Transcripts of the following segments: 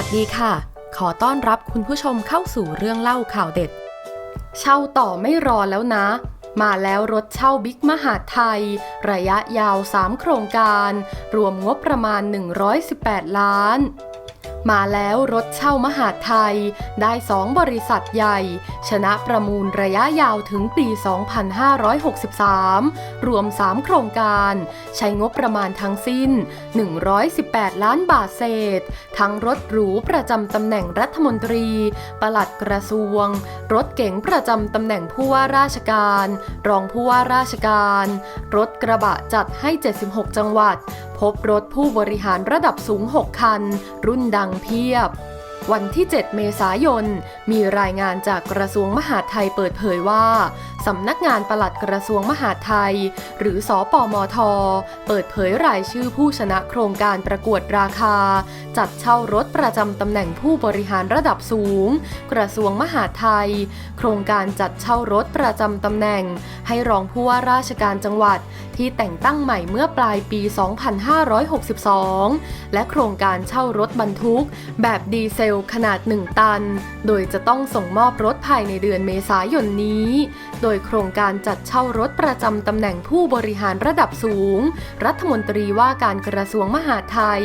ัสดีค่ะ ขอต้อนรับคุณผู้ชมเข้าสู่เรื่องเล่าข่าวเด็ด เช่าต่อไม่รอแล้วนะ มาแล้วรถเช่าบิ๊กมหาไทย ระยะยาว 3 โครงการ รวมงบประมาณ 118 ล้าน มาแล้วรถเช่ามหาไทย ได้2บริษัทใหญ่ ชนะประมูลระยะยาวถึงปี 2563 รวม 3 โครงการ ใช้งบประมาณทั้งสิ้น 118 ล้านบาทเศษ ทั้งรถหรูประจำตำแหน่งรัฐมนตรี ปลัดกระทรวง รถเก๋งประจำตำแหน่งผู้ว่าราชการ รองผู้ว่าราชการ รถกระบะจัดให้ 76 จังหวัด พบรถผู้บริหารระดับสูง 6 คัน รุ่นดังเพียบ วันที่ 7 เมษายน มีรายงานจากกระทรวงมหาดไทยเปิดเผยว่า สำนักงานปลัดกระทรวงมหาดไทย หรือสอปอมท เปิดเผยรายชื่อผู้ชนะโครงการประกวดราคา จัดเช่ารถประจำตำแหน่งผู้บริหารระดับสูง กระทรวงมหาดไทย โครงการจัดเช่ารถประจำตำแหน่ง ให้รองผู้ว่าราชการจังหวัด ที่แต่งตั้งใหม่เมื่อปลายปี 2562 และโครงการเช่ารถบรรทุก แบบดีเซลขนาด 1 ตัน โดยจะต้องส่งมอบรถภายในเดือนเมษายนนี้ โดยโครงการจัดเช่ารถประจำตำแหน่งผู้บริหารระดับสูง รัฐมนตรีว่าการกระทรวงมหาดไทย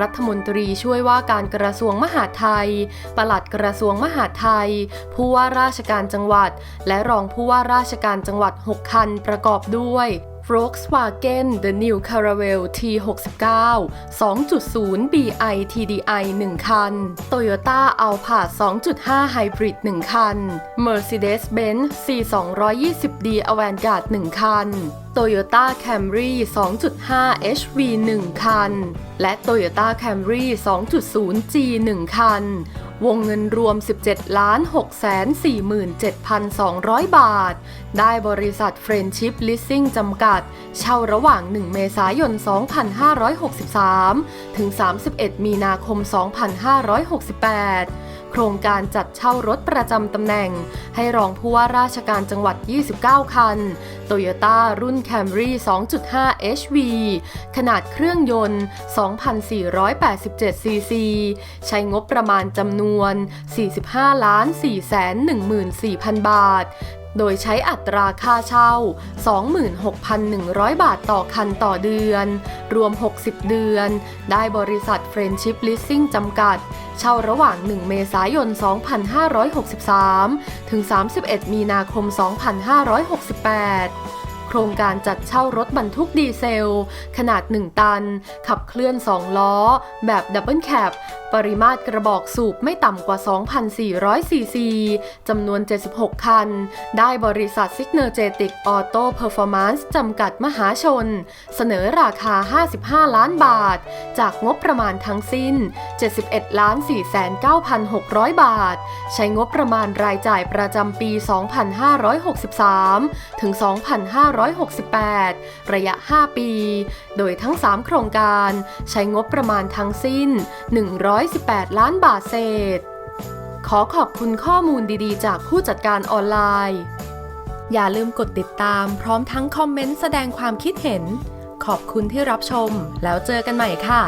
รัฐมนตรีช่วยว่าการกระทรวงมหาดไทย ปลัดกระทรวงมหาดไทย ผู้ว่าราชการจังหวัด และรองผู้ว่าราชการจังหวัด 6 คันประกอบด้วย Volkswagen The New Caravelle T69 2.0 BI TDI 1 คัน Toyota Alphard 2.5 Hybrid 1 คัน Mercedes-Benz C220D Avantgarde 1 คัน Toyota Camry 2.5 HV 1 คัน และ Toyota Camry 2.0 G 1 คัน วงเงินรวม 17 ล้าน 647,200 บาท ได้บริษัทเฟรนชิพลิสซิ่งจำกัด เช่าระหว่าง 1 เมษายน 2563 ถึง 31 มีนาคม 2568 ครงการจัดเช่ารถประจำตำแหน่ง ให้รองผู้ว่าราชการจังหวัด 29 คัน Toyota รุ่น Camry 2.5 HV ขนาดเครื่องยนต์ 2,487ซีซีใช้งบประมาณจำนวน 45 ล้าน414,000 บาท โดยใช้อัตราค่าเช่า 26,100 บาทต่อคันต่อเดือน รวม 60 เดือน ได้บริษัทเฟรนชิปลิสซิ่งจำกัด เช่าระหว่าง 1 เมษายน 2563 ถึง 31 มีนาคม 2568 ครงการจัดเช่ารถบรรทุกดีเซล ขนาด 1 ตัน ขับเคลื่อน 2 ล้อ แบบดับเบิลแคปปริมาตรกระบอกสูบไม่ต่ำกว่า 2,400ซีซีจำนวน 76 คัน ได้บริษัทซิกเนอร์เจติกออโต้เพอร์ฟอร์มานซ์จำกัดมหาชน เสนอราคา 55 ล้านบาท จากงบประมาณทั้งสิ้น 71ล้าน49,600 บาท ใช้งบประมาณรายจ่ายประจำปี 2563 ถึง2568 ระยะ 5 ปี โดยทั้ง 3 โครงการใช้งบประมาณทั้งสิ้น 118 ล้านบาทเศษ ขอขอบคุณข้อมูลดีๆ จากผู้จัดการออนไลน์ อย่าลืมกดติดตามพร้อมทั้งคอมเมนต์แสดงความคิดเห็น ขอบคุณที่รับชมแล้วเจอกันใหม่ค่ะ